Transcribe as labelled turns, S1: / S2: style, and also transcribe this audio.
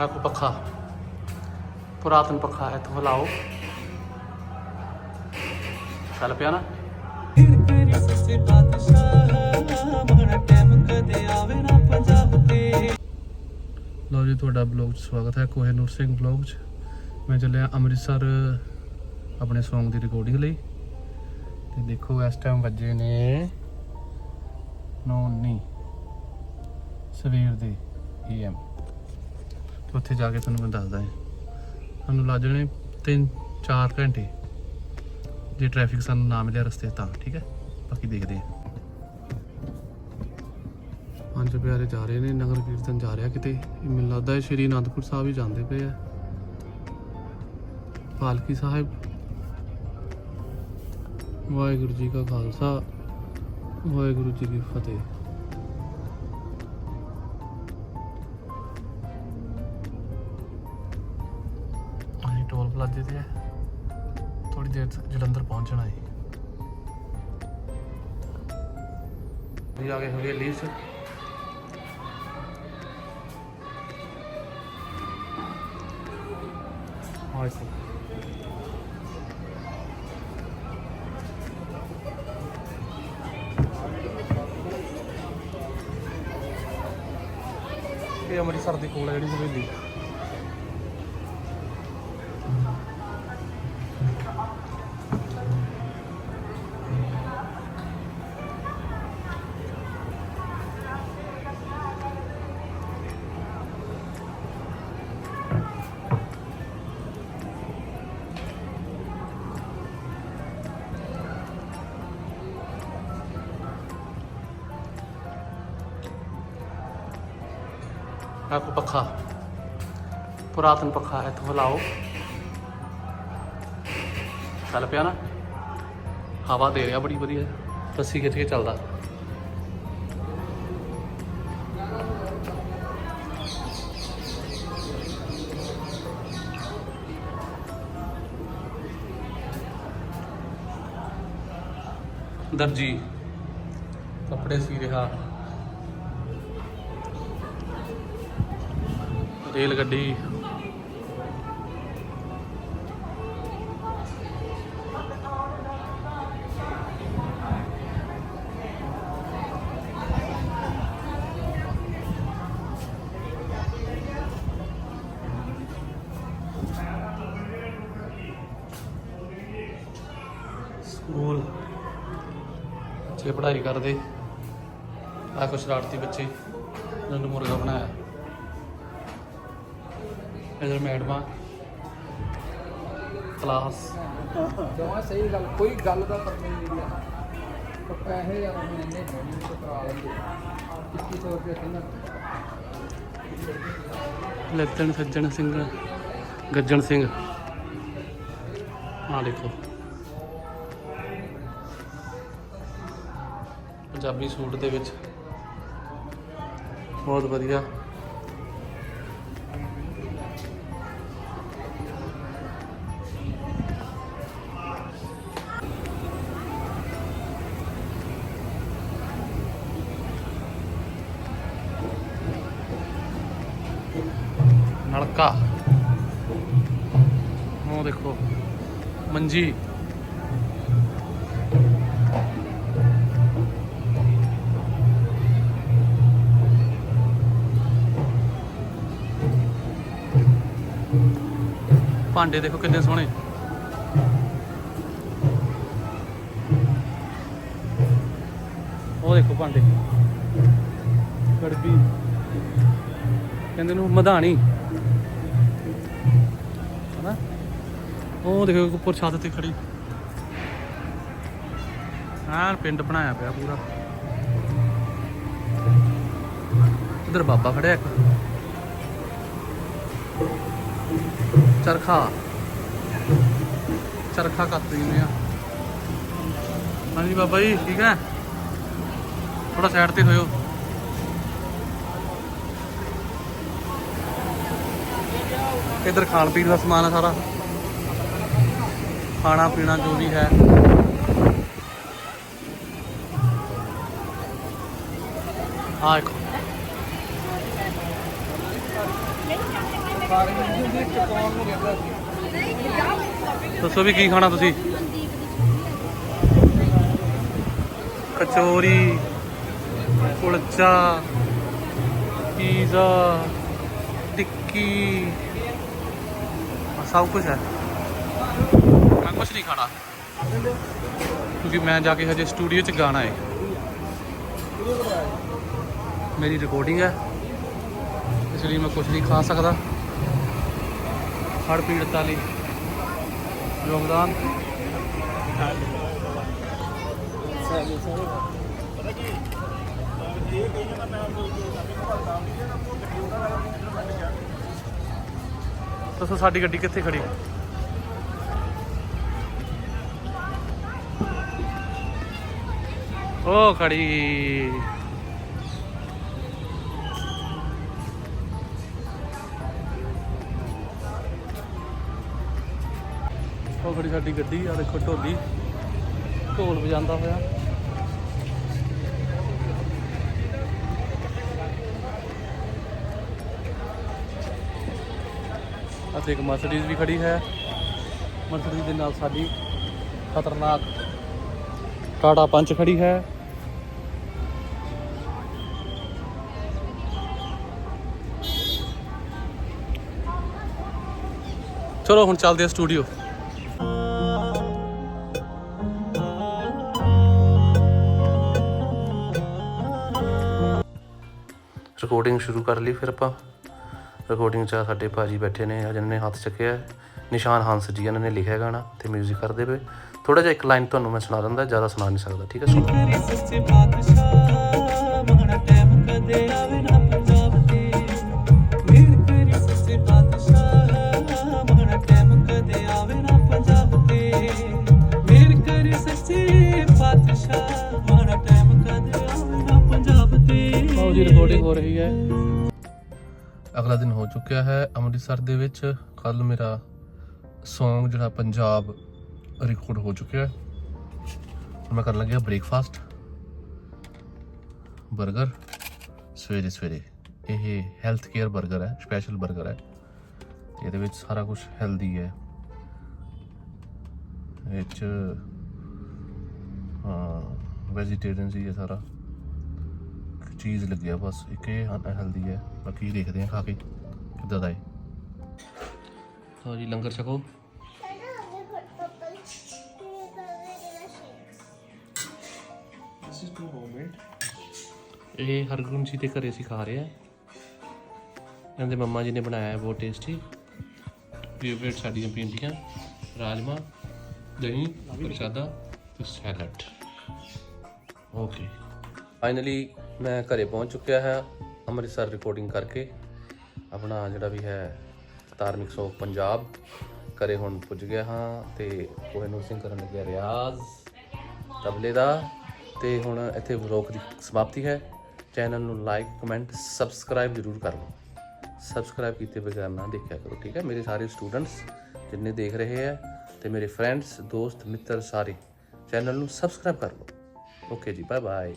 S1: ਆ ਕੋ ਪੱਖਾ। ਪੁਰਾਤਨ ਪੱਖਾ ਇੱਥੋਂ ਹਲਾਓ ਚੱਲ ਪਿਆ ਨਾ। ਲਓ ਜੀ, ਤੁਹਾਡਾ ਬਲੌਗ 'ਚ ਸਵਾਗਤ ਹੈ, ਕੋਹੇਨੂਰ ਸਿੰਘ ਬਲੌਗ 'ਚ। ਮੈਂ ਚੱਲਿਆ ਅੰਮ੍ਰਿਤਸਰ ਆਪਣੇ Song ਦੀ ਰਿਕਾਰਡਿੰਗ ਲਈ। ਤੇ ਦੇਖੋ, ਇਸ ਟਾਈਮ ਵੱਜੇ ਨੇ 9:19 ਸਵੇਰ ਦੇ ਏਐਮ ਤੇ ਉੱਥੇ ਜਾ ਕੇ ਤੁਹਾਨੂੰ ਮੈਂ ਦੱਸਦਾ ਹਾਂ ਸਾਨੂੰ ਲੱਗ ਜਾਣੇ 3-4 ਘੰਟੇ। ਜੇ ਟ੍ਰੈਫਿਕ ਸਾਨੂੰ ਨਾ ਮਿਲਿਆ ਰਸਤੇ 'ਚ ਤਾਂ, ਠੀਕ ਹੈ? ਬਾਕੀ ਦੇਖਦੇ ਹਾਂ। ਪੰਜ ਪਿਆਰੇ ਜਾ ਰਹੇ ਨੇ, ਨਗਰ ਕੀਰਤਨ ਜਾ ਰਿਹਾ ਕਿਤੇ। ਮੈਨੂੰ ਲੱਗਦਾ ਹੈ ਸ਼੍ਰੀ ਅਨੰਦਪੁਰ ਸਾਹਿਬ ਹੀ ਜਾਂਦੇ ਪਏ ਆ। ਪਾਲਕੀ ਸਾਹਿਬ। ਵਾਹਿਗੁਰੂ ਜੀ ਕਾ ਖਾਲਸਾ, ਵਾਹਿਗੁਰੂ ਜੀ ਕੀ ਫਤਿਹ। ਅਸੀਂ ਤੇ ਆ ਥੋੜੀ ਦੇਰ ਤੱਕ ਜਲੰਧਰ ਪਹੁੰਚਣਾ ਹੈ। ਵੀ ਆ ਗਏ ਹਵੇਲੀ 'ਚ ਹਾਂ ਇੱਥੇ ਇਹ ਅੰਮ੍ਰਿਤਸਰ ਦੇ ਕੋਲ ਹੈ ਜਿਹੜੀ ਹਵੇਲੀ ਆ ਕੋ ਪੱਖਾ। ਪੁਰਾਤਨ ਪੱਖਾ ਇੱਥੋਂ ਹਲਾਓ ਚੱਲ ਪਿਆ ਨਾ। ਹਵਾ ਦੇ ਰਿਹਾ ਬੜੀ ਵਧੀਆ। ਰੱਸੀ ਖਿੱਚ ਕੇ ਚੱਲਦਾ। ਦਰਜੀ, ਕੱਪੜੇ ਸੀ ਰਿਹਾ। ਰੇਲ ਗੱਡੀ। ਸਕੂਲ। ਬੱਚੇ ਪੜ੍ਹਾਈ ਕਰਦੇ। ਆ ਕੁਛ ਸ਼ਰਾਰਤੀ ਬੱਚੇ। ਇਹਨਾਂ ਨੂੰ ਮੁਰਗਾ ਬਣਾਇਆ। ਇਧਰ ਮੈਡਮਾਂ ਕਲਾਸ
S2: ਜਮਾ ਸਹੀ ਗੱਲ ਕੋਈ ਗੱਲ ਦਾ ਪਤਾ ਨਹੀਂ ਪਰ ਪੈਸੇ ਯਾਰ ਅਸੀਂ ਇੰਨੇ ਹੋਣੇ ਤੇ ਕਰਾ ਲੈਂਦੇ 2100 ਰੁਪਏ ਕਿੰਨਾ
S1: ਲੱਤਣ ਸੱਜਣ ਸਿੰਘ ਗੱਜਣ ਸਿੰਘ। ਆ ਦੇਖੋ। ਪੰਜਾਬੀ ਸੂਟ ਦੇ ਵਿੱਚ ਬਹੁਤ ਵਧੀਆ ਨਲਕਾ ਉਹ ਦੇਖੋ, ਮੰਜੀ। ਭਾਂਡੇ ਦੇਖੋ ਕਿੰਨੇ ਸੋਹਣੇ। ਉਹ ਦੇਖੋ ਭਾਂਡੇ। ਗੜਬੀ ਕਹਿੰਦੇ ਨੂੰ ਮਧਾਣੀ। ਉਹ ਦੇਖੋ ਉੱਪਰ ਛੱਤ ਤੇ ਖੜੀ। ਹਾਂ ਪਿੰਡ ਬਣਾਇਆ ਪਿਆ ਪੂਰਾ। ਉਧਰ ਬਾਬਾ ਖੜਿਆ ਇੱਕ। ਚਰਖਾ। ਚਰਖਾ ਕੱਤ ਦਿੰਦੇ ਆ। ਹਾਂਜੀ ਬਾਬਾ ਜੀ, ਠੀਕ ਹੈ? ਥੋੜਾ ਸਾਈਡ ਤੇ ਹੋਇਓ। ਇਧਰ ਖਾਣ ਪੀਣ ਦਾ ਸਮਾਨ ਹੈ ਸਾਰਾ। ਖਾਣਾ ਪੀਣਾ ਜੋ ਵੀ ਹੈ। ਆ ਦੇਖੋ। ਦੱਸੋ ਵੀ ਕੀ ਖਾਣਾ ਤੁਸੀਂ? ਕਚੋਰੀ, ਕੁਲਚਾ, ਪੀਜ਼ਾ, ਟਿੱਕੀ। ਸਭ ਕੁਝ ਹੈ। ਕੁਝ ਨਹੀਂ ਖਾਣਾ। ਕਿਉਂਕਿ ਮੈਂ ਜਾ ਕੇ ਹਜੇ ਸਟੂਡੀਓ 'ਚ ਗਾਣਾ ਹੈ। ਮੇਰੀ ਰਿਕਾਰਡਿੰਗ ਹੈ। ਇਸ ਲਈ ਮੈਂ ਕੁਝ ਨਹੀਂ ਖਾ ਸਕਦਾ। ਹੜ ਪੀੜਤਾਂ ਲਈ। ਯੋਗਦਾਨ। ਦੱਸੋ ਸਾਡੀ ਗੱਡੀ ਕਿੱਥੇ ਖੜੀ ਉਹ ਖੜੀ। ਉਹ ਖੜੀ ਸਾਡੀ ਗੱਡੀ ਆ ਦੇਖੋ ਢੋਲੀ। ਢੋਲ ਵਜਾਉਂਦਾ ਹੋਇਆ। ਅਤੇ ਇੱਕ ਮਰਸੀਡੀਜ਼ ਵੀ ਖੜੀ ਹੈ। ਮਰਸੀਡੀਜ਼ ਦੇ ਨਾਲ ਸਾਡੀ ਖਤਰਨਾਕ ਟਾਟਾ ਪੰਚ ਖੜੀ ਹੈ। ਚਲੋ ਹੁਣ ਚੱਲਦੇ ਆ ਸਟੂਡੀਓ। ਰਿਕਾਰਡਿੰਗ ਸ਼ੁਰੂ ਕਰ ਲਈ ਫਿਰ ਆਪਾਂ। ਰਿਕਾਰਡਿੰਗ 'ਚ ਸਾਡੇ ਭਾਜੀ ਬੈਠੇ ਨੇ ਜਿਹਨਾਂ ਨੇ ਹੱਥ ਚੱਕਿਆ। ਨਿਸ਼ਾਨ ਹੰਸ ਜੀ ਇਹਨਾਂ ਨੇ ਲਿਖਿਆ ਗਾਣਾ ਤੇ 뮤직 ਕਰਦੇ ਪਏ। ਥੋੜਾ ਜਿਹਾ ਇੱਕ ਲਾਈਨ ਤੁਹਾਨੂੰ ਮੈਂ ਸੁਣਾ ਦਿੰਦਾ ਜ਼ਿਆਦਾ ਸੁਣਾ ਨਹੀਂ ਸਕਦਾ ਠੀਕ ਹੈ ਸੁਣੋ। ਹੋ ਰਹੀ ਹੈ। ਅਗਲਾ ਦਿਨ ਹੋ ਚੁੱਕਿਆ ਹੈ। ਅੰਮ੍ਰਿਤਸਰ ਦੇ ਵਿੱਚ ਕੱਲ ਮੇਰਾ ਸੌਂਗ ਜਿਹੜਾ ਪੰਜਾਬ ਰਿਕਾਰਡ ਹੋ ਚੁੱਕਿਆ ਹੈ। ਮੈਂ ਕਰਨ ਲੱਗਿਆ ਬ੍ਰੇਕਫਾਸਟ ਬਰਗਰ ਸਵੇਰੇ ਸਵੇਰੇ। ਇਹ ਹੈਲਥ ਕੇਅਰ ਬਰਗਰ ਹੈ ਸਪੈਸ਼ਲ ਬਰਗਰ ਹੈ। ਇਹਦੇ ਵਿੱਚ ਸਾਰਾ ਕੁਝ ਹੈਲਦੀ ਹੈ। ਵਿੱਚ, ਹਾਂ ਵੈਜੀਟੇਰੀਅਨ ਸੀ ਇਹ ਸਾਰਾ। ਚੀਜ਼ ਲੱਗਿਆ ਬਸ, ਇੱਕ ਇਹ ਹੈਲਦੀ ਹੈ ਬਾਕੀ ਦੇਖਦੇ ਆ ਖਾ ਕੇ ਕਿੱਦਾਂ ਦਾ ਹੈ ਹਾਂ ਜੀ ਲੰਗਰ ਛਕੋ।
S3: This is too homemade.
S1: ਇਹ ਹਰਗੁਣ ਜੀ ਦੇ ਘਰੇ ਅਸੀਂ ਖਾ ਰਹੇ ਆ। ਇਹਦੇ ਮੰਮਾ ਜੀ ਨੇ ਬਣਾਇਆ ਬਹੁਤ ਟੇਸਟੀ ਫੇਵਰੇਟ ਸਾਡੀਆਂ ਪਿੰਡੀਆਂ ਰਾਜਮਾ, ਦਹੀਂ, ਪ੍ਰਸ਼ਾਦਾ ਤੇ ਸੈਲਡ ਓਕੇ ਫਾਈਨਲੀ ਮੈਂ ਘਰੇ ਪਹੁੰਚ ਚੁੱਕਿਆ ਹਾਂ। ਅੰਮ੍ਰਿਤਸਰ ਰਿਕਾਰਡਿੰਗ ਕਰਕੇ। ਆਪਣਾ ਜਿਹੜਾ ਵੀ ਹੈ, ਧਾਰਮਿਕ ਸੋਗ ਪੰਜਾਬ। ਘਰੇ ਹੁਣ ਪੁੱਜ ਗਿਆ ਹਾਂ ਤੇ ਕੋਹਿਨੂਰ ਸਿੰਘ ਕਰਨ ਲੱਗਿਆ ਰਿਆਜ਼। ਤਬਲੇ ਦਾ। ਤੇ ਹੁਣ ਇੱਥੇ ਵਲੌਗ ਦੀ ਸਮਾਪਤੀ ਹੈ। ਚੈਨਲ ਨੂੰ ਲਾਈਕ ਕਮੈਂਟ ਸਬਸਕ੍ਰਾਈਬ ਜ਼ਰੂਰ ਕਰ ਲਓ। ਸਬਸਕ੍ਰਾਈਬ ਕੀਤੇ ਬਗੈਰ ਨਾ ਦੇਖਿਆ ਕਰੋ, ਠੀਕ ਹੈ? ਮੇਰੇ ਸਾਰੇ ਸਟੂਡੈਂਟਸ ਜਿੰਨੇ ਦੇਖ ਰਹੇ ਹੈ ਤੇ ਮੇਰੇ ਫਰੈਂਡਸ ਦੋਸਤ, ਮਿੱਤਰ ਸਾਰੇ ਚੈਨਲ ਨੂੰ ਸਬਸਕ੍ਰਾਈਬ ਕਰ ਲਓ। ਓਕੇ ਜੀ ਬਾਏ ਬਾਏ